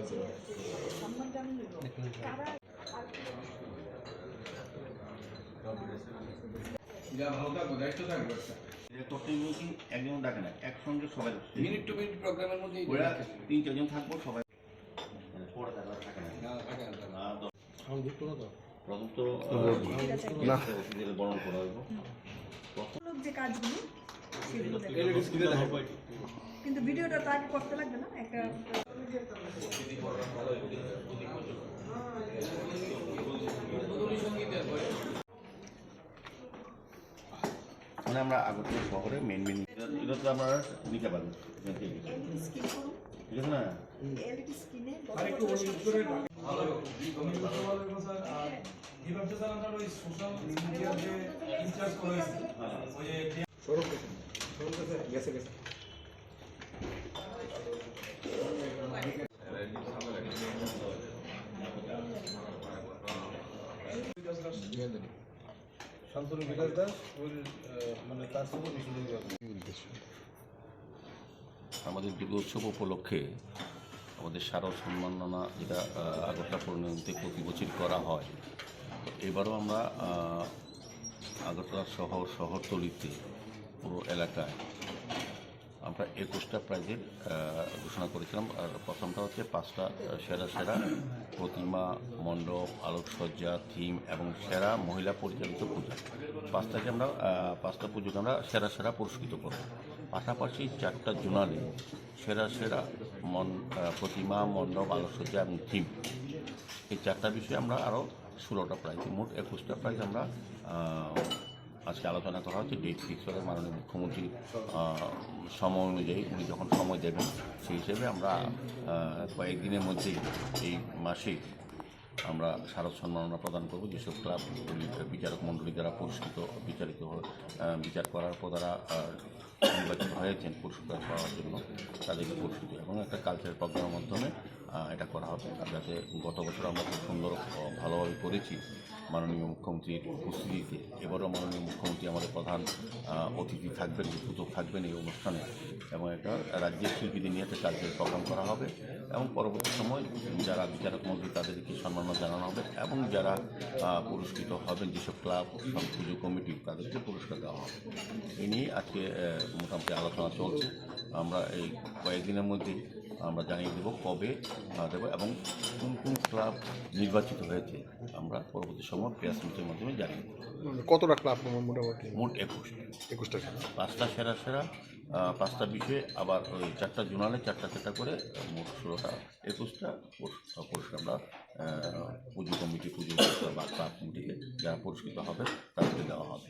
যে যে সম্মানটা আমি তারা যা ভালো থাকব দায়িত্ব থাকবে একটা একজন ডাকে না একসঙ্গে সবাই মিনিট টু মিনিট প্রোগ্রামের মধ্যে ওরা তিন চারজন থাকব সবাই মানে পরে থাকবে থাকে না প্রথম তো অতিথিদের বরণ করা হইব যে কাজগুলো সেগুলো। কিন্তু ভিডিওটা তো আগে করতে লাগবে না একটা মানে আমরা আগরতলা শহরে মেন মেন এটা তো আমরা নিতে পারব ঠিক আছে না? এলইডি স্ক্রিনে আরেকটু ওয়েট করে ভালো আমি বুঝতে পারলাম স্যার আর এই স্যার আপনার ওই সোশ্যাল মিডিয়া যে ইনচার্জ করেছে ওই যে গেছে গেছে শান্তনু বিকাশ দাস ওই মানে তার সঙ্গে আমাদের দুর্গোৎসব উপলক্ষে আমাদের স্মারক সম্মাননা যেটা আগরতলা পরিণতিতে প্রতি বছর করা হয়, এবারও আমরা আগরতলা শহর, শহরতলিতে পুরো এলাকায় আমরা একুশটা প্রাইজের ঘোষণা করেছিলাম। আর প্রথমটা হচ্ছে পাঁচটা সেরা সেরা প্রতিমা, মণ্ডপ, আলোকসজ্জা, থিম এবং সেরা মহিলা পরিচালিত পূজা। পাঁচটাকে আমরা পাঁচটা পুজোকে আমরা সেরা সেরা পুরস্কৃত করব। পাশাপাশি চারটা জোনালে, সেরা সেরা মন প্রতিমা, মণ্ডপ, আলোকসজ্জা এবং থিম। এই চারটা বিষয়ে আমরা আরও ষোলোটা প্রাইজ, মোট একুশটা প্রাইজ আমরা আজকে আলোচনা করা হচ্ছে ডেট ফিক্স করে মাননীয় মুখ্যমন্ত্রী সময় অনুযায়ী উনি যখন সময় দেবেন, সেই হিসেবে আমরা কয়েকদিনের মধ্যেই এই মাসে আমরা স্মারক সম্মাননা প্রদান করব। যেসব ক্লাব বিচারক মণ্ডলী দ্বারা পুরস্কৃত, বিচারিত বিচার করার পর তারা নির্বাচিত হয়েছেন পুরস্কার পাওয়ার জন্য তাদেরকে পুরস্কৃত। এবং একটা কালচারাল প্রোগ্রামের মাধ্যমে এটা করা হবে। যাতে গত বছর আমরা খুব সুন্দর ভালোভাবে করেছি মাননীয় মুখ্যমন্ত্রীর উপস্থিতিতে। এবারও মাননীয় মুখ্যমন্ত্রী আমাদের প্রধান অতিথি থাকবেন, উদ্বোধক থাকবেন এই অনুষ্ঠানে। এবং এটা রাজ্যের শিল্পীদের নিয়ে একটা কালচারাল প্রোগ্রাম করা হবে। এবং পরবর্তী সময় যারা বিচারক মন্ত্রী, তাদেরকে সম্মাননা জানানো হবে। এবং যারা পুরস্কৃত হবেন, যেসব ক্লাব সব পুজো কমিটি, তাদেরকে পুরস্কার দেওয়া হবে। এ নিয়ে আজকে মোটামুটি আলোচনা চলছে। আমরা এই কয়েকদিনের মধ্যেই আমরা জানিয়ে দেবো কবে আহ, দেবো এবং কোন কোন ক্লাব নির্বাচিত হয়েছে আমরা পরবর্তী সময় প্রেস মিটের মাধ্যমে জানিয়ে দেবো। কতটা ক্লাব মোটামুটি? মোট একুশ। একুশটা পাঁচটা সেরা সেরা পাঁচটা বিষয়ে আবার ওই চারটা জোনালে চারটা চারটা করে মোট ষোলোটা একুশটা পুরস- পুরস্কার আমরা পুজো কমিটি পুজো বা ক্লাব কমিটিকে যারা পুরস্কৃত হবে তাদেরকে দেওয়া হবে।